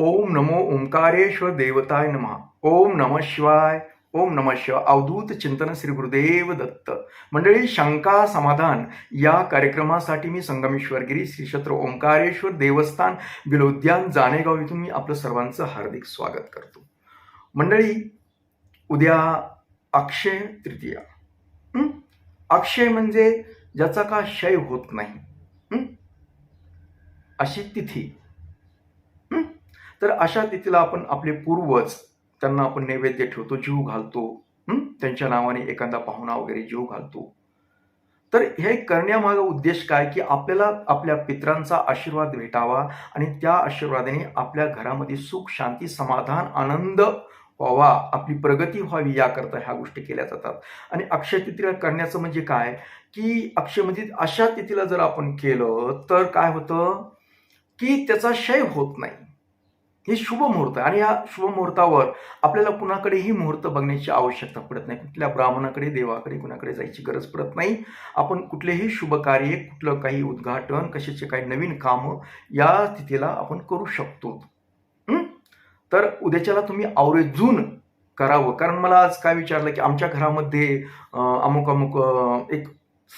ओंकारेश्वर देवताय नमः. ओम नम शिवाय ओम नम शिवाय अवधूत चिंतन श्री गुरुदेव दत्त. मंडळी शंका समाधान या कार्यक्रमासाठी मी संगमेश्वरगिरी श्री क्षेत्र ओंकारेश्वर देवस्थान बिलोद्यान जाणेगाव इथून मी आपलं सर्वांचं हार्दिक स्वागत करतो. मंडळी उद्या अक्षय तृतीया. अक्षय म्हणजे ज्याचा का क्षय होत नाही. अशी तिथी. तर अशा तिथीला आपण आपले पूर्वज त्यांना आपण नैवेद्य ठेवतो जीव घालतो त्यांच्या नावाने एखादा पाहुणा वगैरे जीव घालतो. तर हे करण्यामागं उद्देश काय? की आपल्याला आपल्या पित्रांचा आशीर्वाद भेटावा आणि त्या आशीर्वादाने आपल्या घरामध्ये सुख शांती समाधान आनंद व्हावा आपली प्रगती व्हावी याकरता ह्या गोष्टी केल्या जातात. आणि अक्षय तिथीला करण्याचं म्हणजे काय? की अक्षय म्हणजे अशा तिथीला जर आपण केलं तर काय होतं? की त्याचा क्षय होत नाही. हे शुभ मुहूर्त आहे. आणि या शुभ मुहूर्तावर आपल्याला कुणाकडेही मुहूर्त बघण्याची आवश्यकता पडत नाही. कुठल्या ब्राह्मणाकडे देवाकडे कुणाकडे जायची गरज पडत नाही. आपण कुठलेही शुभ कार्य कुठलं काही उद्घाटन कशाचे काही नवीन कामं या स्थितीला आपण करू शकतो. तर उद्याच्याला तुम्ही आवर्जून करावं. कारण मला आज काय विचारलं की आमच्या घरामध्ये अमुक अमुक एक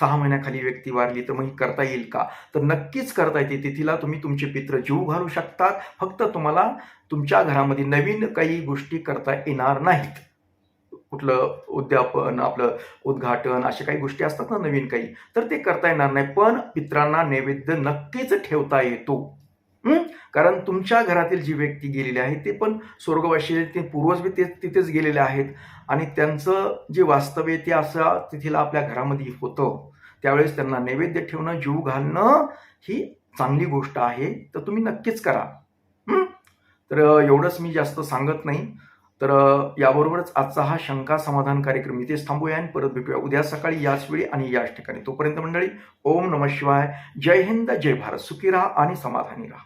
सहा महिन्याखाली व्यक्ती वारली तर मग ही करता येईल का? तर नक्कीच करता येते. तिथीला तुम्ही तुमचे पित्र जीव घालू शकतात. फक्त तुम्हाला तुमच्या घरामध्ये नवीन काही गोष्टी करता येणार नाहीत. कुठलं उद्यापन आपलं उद्घाटन अशा काही गोष्टी असतात ना नवीन काही. तर ते करता येणार नाही. पण पित्रांना नैवेद्य नक्कीच ठेवता येतो. कारण तुमच्या घरातील जी व्यक्ती गेलेली आहे ते पण स्वर्गवासी ते पूर्वज बी ते तिथेच गेलेले आहेत. आणि त्यांचं जे वास्तव्य ते असं तिथीला आपल्या घरामध्ये होतं. त्यावेळेस त्यांना नैवेद्य ठेवणं जीव घालणं ही चांगली गोष्ट आहे. तर तुम्ही नक्कीच करा. तर एवढंच मी जास्त सांगत नाही. तर याबरोबरच आजचा हा शंका समाधान कार्यक्रम इथेच थांबूया आणि परत भेटूया उद्या सकाळी याच वेळी आणि याच ठिकाणी. तोपर्यंत मंडळी ओम नम शिवाय. जय हिंद जय भारत. सुखी राहा आणि समाधानी राहा.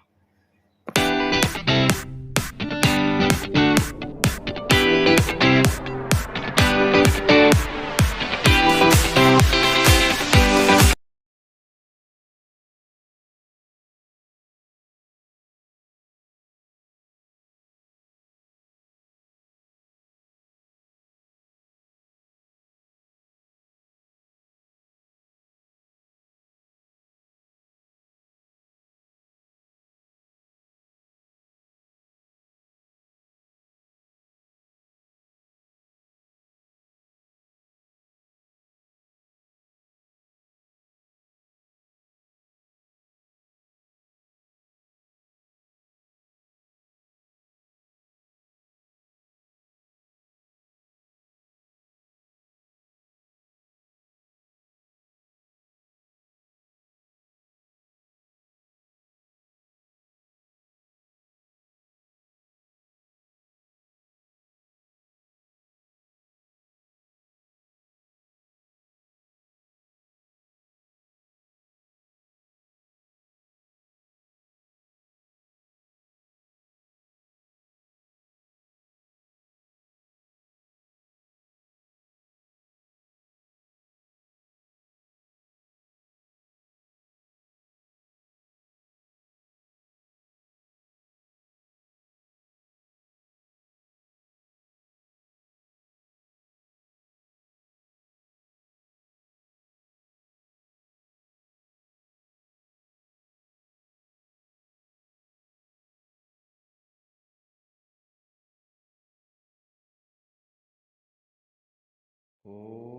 Oh.